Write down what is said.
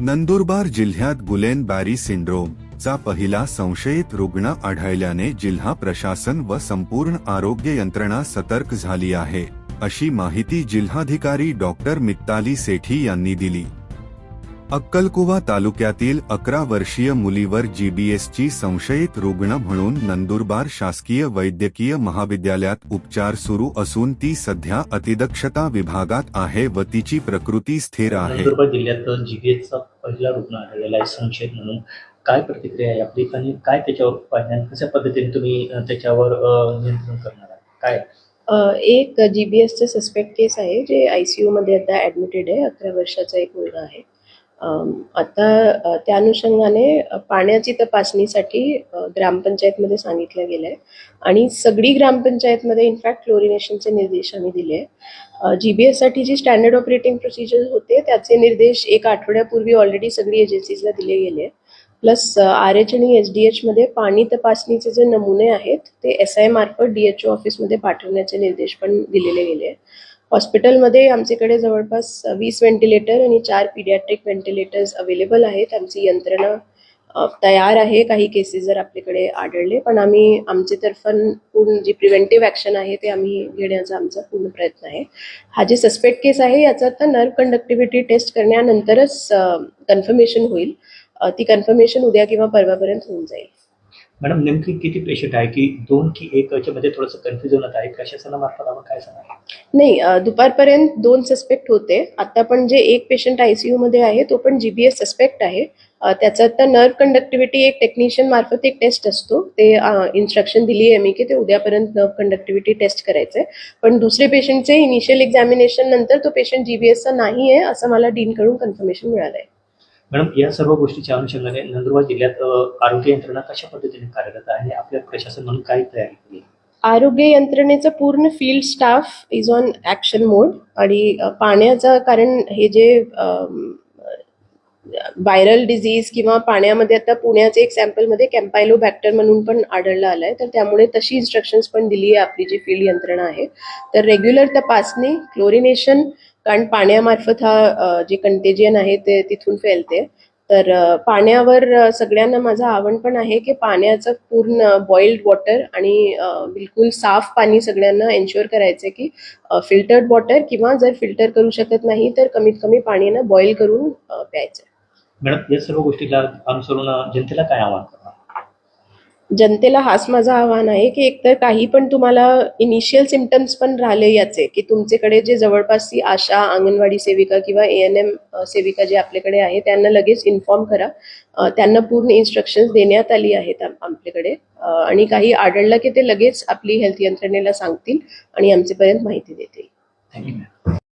नंदुरबार जिल्ह्यात Gulen Barré syndrome चा पहिला संशयित रुग्ण आढळल्याने जिल्हा प्रशासन व संपूर्ण आरोग्य यंत्रणा सतर्क झाली आहे अशी माहिती जिल्हाधिकारी डॉक्टर मित्ताली सेठी यांनी दिली. अक्कलकुवा तालुक्यातील अकरा वर्षीय मुलीवर जीबीएसची संशयित रुग्ण म्हणून नंदुरबार शासकीय वैद्यकीय महाविद्यालयात उपचार सुरू असून ती सध्या अतिदक्षता विभागात आहे व तिची प्रकृती स्थिर आहे. नंदुरबार जिल्ह्यात जीबीएसचा पहिला रुग्ण आढळलेला आहे संशयित म्हणून. काय प्रतिक्रिया आहे आपली आणि काय त्याच्यावर कशा पद्धतीने तुम्ही त्याच्यावर नियंत्रण करणार आहात? काय? एक जी बी एसचं सस्पेक्ट केस आहे जे आय सी यूमध्ये आता ॲडमिटेड आहे अकरा वर्षाचा एक मुलगा आहे. आता त्या अनुषंगाने पाण्याची तपासणीसाठी ग्रामपंचायतमध्ये सांगितलं गेलं आहे आणि सगळी ग्रामपंचायतमध्ये इनफॅक्ट क्लोरिनेशनचे निर्देश आम्ही दिले. आहे जी बी एससाठी जी स्टँडर्ड ऑपरेटिंग प्रोसिजर होते त्याचे निर्देश एक आठवड्यापूर्वी ऑलरेडी सगळी एजन्सीजला दिले गेले. प्लस आर एच आणि एस डी एचमध्ये पाणी तपासणीचे जे नमुने आहेत ते एस आय मार्फत डी एच ओ ऑफिसमध्ये पाठवण्याचे निर्देश पण दिलेले गेले. आहेत. हॉस्पिटलमध्ये आमच्याकडे जवळपास वीस व्हेंटिलेटर आणि चार पिडियाट्रिक व्हेंटिलेटर्स अवेलेबल आहेत. आमची यंत्रणा तयार आहे. काही केसेस जर आपल्याकडे आढळले पण आम्ही आमच्या तर्फन पूर्ण जी प्रिव्हेंटिव्ह ॲक्शन आहे ते आम्ही घेण्याचा आमचा पूर्ण प्रयत्न आहे. हा जे सस्पेक्ट केस आहे याचा आता नर्व कंडक्टिव्हिटी टेस्ट करण्यानंतरच कन्फर्मेशन होईल. ती कन्फर्मेशन उद्या किंवा परवापर्यंत होऊन जाईल. मॅडम नेमकी किती पेशंट आहे? की दोन की एक याच्यामध्ये थोडंसं कन्फ्युजन होत आहे. प्रशासनामार्फत आपण काय सांगा नाही दुपारपर्यंत दोन सस्पेक्ट होते. आता पण जे एक पेशंट आयसीयू मध्ये आहे तो पण जीबीएस सस्पेक्ट आहे. त्याचा आता नर्व कंडक्टिव्हिटी एक टेक्निशियन मार्फत एक टेस्ट असतो. ते इन्स्ट्रक्शन दिली आहे मी की ते उद्यापर्यंत नर्व कंडक्टिव्हिटी टेस्ट करायचंय. पण दुसरे पेशंटचे इनिशियल एक्झामिनेशन नंतर तो पेशंट जीबीएसचा नाही आहे असं मला डीनकडून कन्फर्मेशन मिळालं आहे मॅडम या सर्व गोष्टीच्या अनुषंगाने नंदुरबार जिल्ह्यात आरोग्य यंत्रणा कशा पद्धतीने कार्यरत आहे आणि आपल्या प्रशासन म्हणून काय तयारी केली आरोग्य यंत्रणेचं पूर्ण field staff is on action mode आणि पाण्याचं कारण हे जे व्हायरल डिझीज किंवा पाण्यामध्ये आता पुण्याचे एक सॅम्पलमध्ये कॅम्पायलोबॅक्टर म्हणून पण आढळलं आलं आहे तर त्यामुळे तशी इन्स्ट्रक्शन्स पण दिली आहे आपली जी फील्ड यंत्रणा आहे. तर रेग्युलर तपासणी क्लोरिनेशन कारण पाण्यामार्फत हा जे कंटेजियन आहे ते तिथून फैलते. तर पाण्यावर सगळ्यांना माझं आवड पण आहे की पाण्याचं पूर्ण बॉइल्ड वॉटर आणि बिलकुल साफ पाणी सगळ्यांना एन्श्युअर करायचं की फिल्टर्ड वॉटर किंवा जर फिल्टर करू शकत नाही तर कमीत कमी पाणी ना बॉईल करून प्यायचं. मॅडम या सर्व गोष्टीला अनुसरून जनतेला काय आवाहन? जनतेला हाच माझं आव्हान आहे की एकतर काही पण तुम्हाला इनिशियल सिमटम्स पण राहिले याचे की तुमच्याकडे जे जवळपासची आशा अंगणवाडी सेविका किंवा ए एन एम सेविका जे आपल्याकडे आहे त्यांना लगेच इन्फॉर्म करा. त्यांना पूर्ण इन्स्ट्रक्शन्स देण्यात आली आहेत आपल्याकडे आणि काही आढळलं की ते लगेच आपली हेल्थ यंत्रणेला सांगतील आणि आमच्यापर्यंत माहिती देतील. थँक्यू